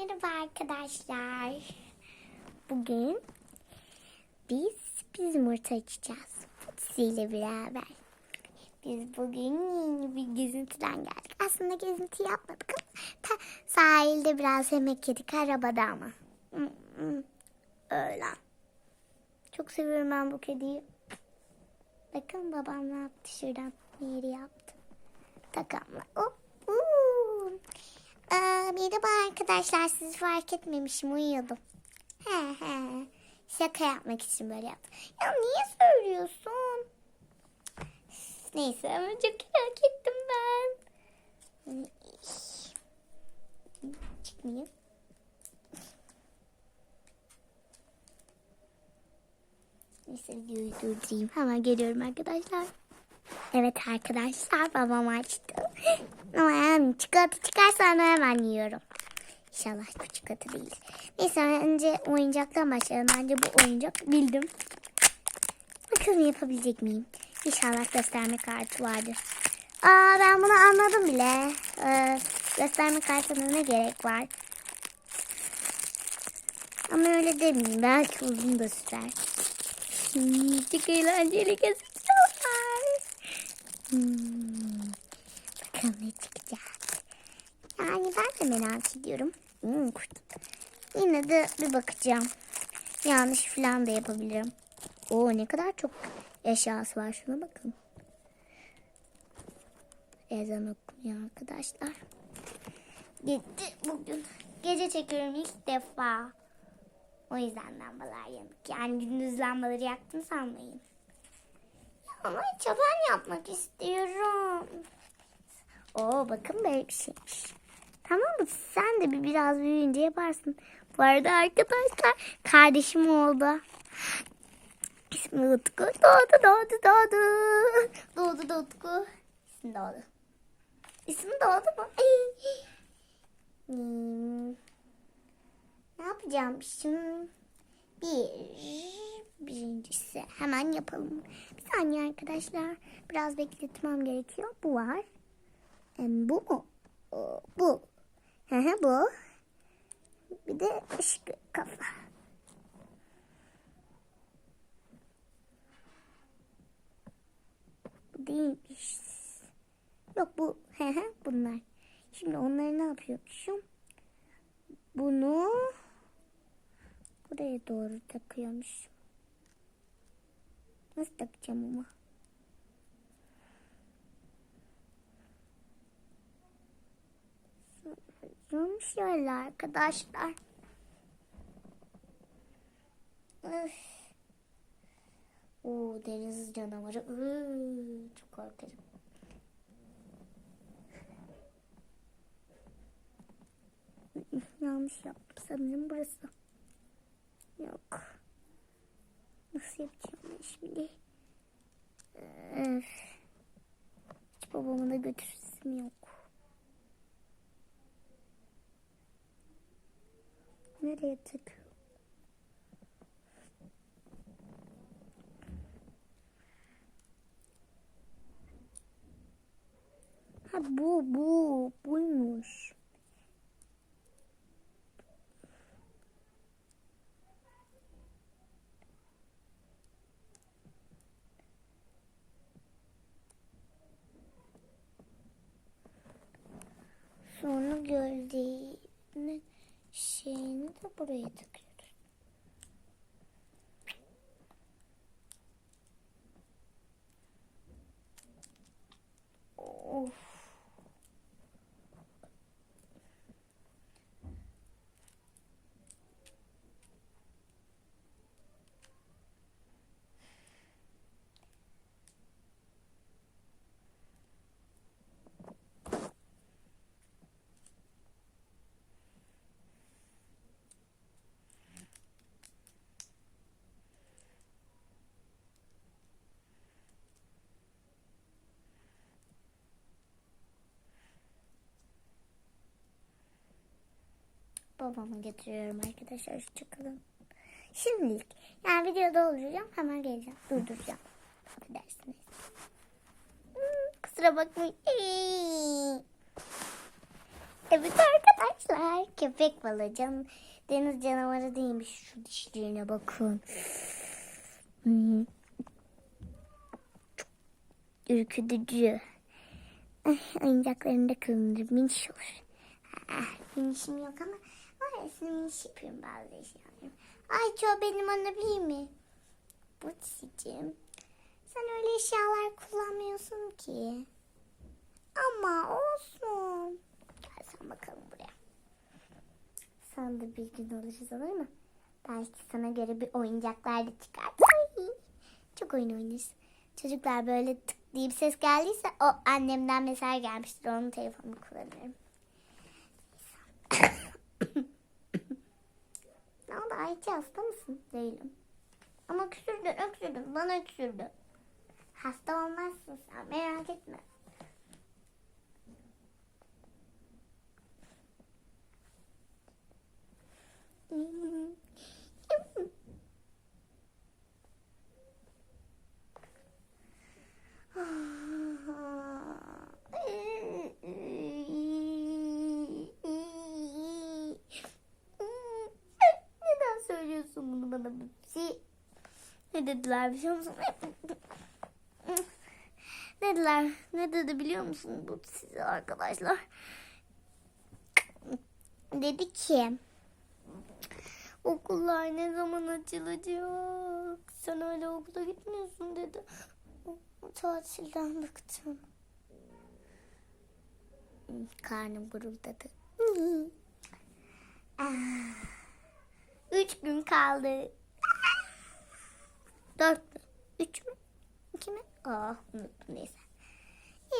Merhaba arkadaşlar. Bugün biz biz yumurta açacağız. Futsi ile beraber. Biz bugün yeni bir gezintiden geldik. Aslında gezinti yapmadık ama sahilde biraz yemek yedik arabada ama. Hı, hı. Öyle. Çok seviyorum ben bu kediyi. Bakın babam ne yaptı şuradan yeri yaptı. Takamla. Hop. Aa, merhaba arkadaşlar sizi fark etmemişim uyuyordum. He he. Şaka yapmak için böyle yaptım. Ya niye söylüyorsun? Neyse ama çok merak ettim ben. Çıkmayayım. Neyse videoyu durdurayım. Hemen geliyorum arkadaşlar. Evet arkadaşlar babam açtı. Ama yani çikolata çıkarsa onu hemen yiyorum. İnşallah bu çikolata değil. Neyse önce oyuncaktan başlayalım. Bence bu oyuncak bildim. Bakalım yapabilecek miyim? İnşallah gösterme kartı vardır. Aa ben bunu anladım bile. Ee, gösterme kartına ne gerek var? Ama öyle demeyeyim. Belki uzun da sürer. Hmm, çok eğlenceli gözüküyorlar. Hmm. Bakalım ne çıkacak. Yani ben de merak ediyorum. Hmm, kurt. Yine de bir bakacağım. Yanlış falan da yapabilirim. Oo ne kadar çok eşyası var. Şuna bakın. Ezan okunuyor arkadaşlar. Gitti bugün. Gece çekiyorum ilk defa. O yüzden lambalar yanık. Yani gündüz lambaları yaktım sanmayın. Ama çaban yapmak istiyorum. Oo bakın böyle bir şeymiş. Tamam mı? Sen de bir biraz büyüyünce yaparsın. Bu arada arkadaşlar kardeşim oldu. İsmi Utku. Doğdu doğdu doğdu. Doğdu da Utku. İsmi doğdu. İsmi doğdu mu? Hmm. Ne yapacağım şimdi? Bir, birincisi hemen yapalım. Bir saniye arkadaşlar. Biraz bekletmem gerekiyor. Bu var. Bu mu? O, Bu. Bu. Bir de ışık kafa. Bu değilmiş. Yok bu. Hı, bunlar. Şimdi onları ne yapıyormuşum? Bunu buraya doğru takıyormuş. Nasıl takacağım ama? Yanlış yerler arkadaşlar. Öf. Oo, deniz canavarı. Iı, çok korkarım. Yanlış yaptım sanırım burası. Yok. Nasıl yapacağım şimdi? Öf. Hiç babamı da götürsüm yok. Nereye tık? Ha bu buraya takıyoruz. Babamı getiriyorum arkadaşlar. Hoşçakalın. Şimdilik. Yani videoda olacağım. Hemen geleceğim. Durduracağım. Affedersiniz. Hmm, kusura bakmayın. Evet arkadaşlar köpek balığı can, deniz canavarı değilmiş şu dişlerine bakın. Hmm. Ürkütücü. Oyuncaklarında kılınır miniş olur. Ah, minişim yok ama arasını miniş yapıyorum bazı eşyalarım. Ay çoğu benim anabilir mi? Bu çizicim. Sen öyle eşyalar kullanmıyorsun ki. Ama olsun. Gel sen bakalım buraya. Sen de bir gün alırız olur mu? Belki sana göre bir oyuncaklar da çıkar. Çok oyun oynarız. Çocuklar böyle tık diye ses geldiyse o annemden mesaj gelmiştir. Onun telefonunu kullanırım. Ayça hasta mısın? Değilim. Ama öksürdün öksürdün bana öksürdün. Hasta olmazsın sen merak etme. Neden söylüyorsun bunu bana Bipsi? Ne dediler biliyor musun? Ne dediler? Ne dedi biliyor musun bu size arkadaşlar? Dedi ki okullar ne zaman açılacak? Sen hala okula gitmiyorsun dedi. Tatilden bıktım. Karnım guruldadı. Ah, Üç gün kaldı. Dört mü? Üç mü? İki mi? Oh unuttum neyse.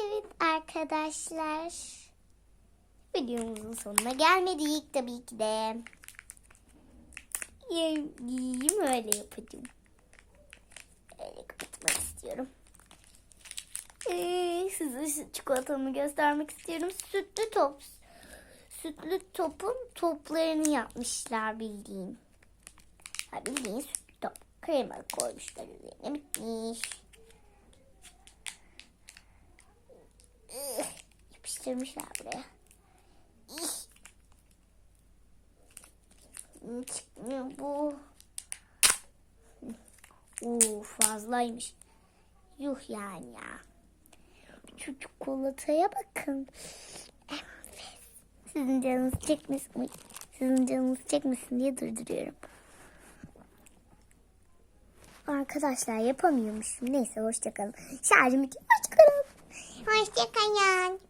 Evet arkadaşlar. Videomuzun sonuna gelmedik tabii ki de. Yiyeyim öyle yapacağım. Öyle kapatmak istiyorum. Ee, size çikolatamı göstermek istiyorum. Sütlü top. Sütlü topun toplarını yapmışlar bildiğin. Ha, bildiğin sütlü. Krema koymuşlar üzerine bitmiş. Yapıştırmışlar buraya. Çıkmıyor bu. Oo fazlaymış. Yuh yani ya. Şu çikolataya bakın. Sizin canınız çekmesin. Sizin canınız çekmesin diye durduruyorum. Arkadaşlar yapamıyormuşum. Neyse hoşçakalın. Şarjım bitiyor. Hoşçakalın. Hoşçakalın.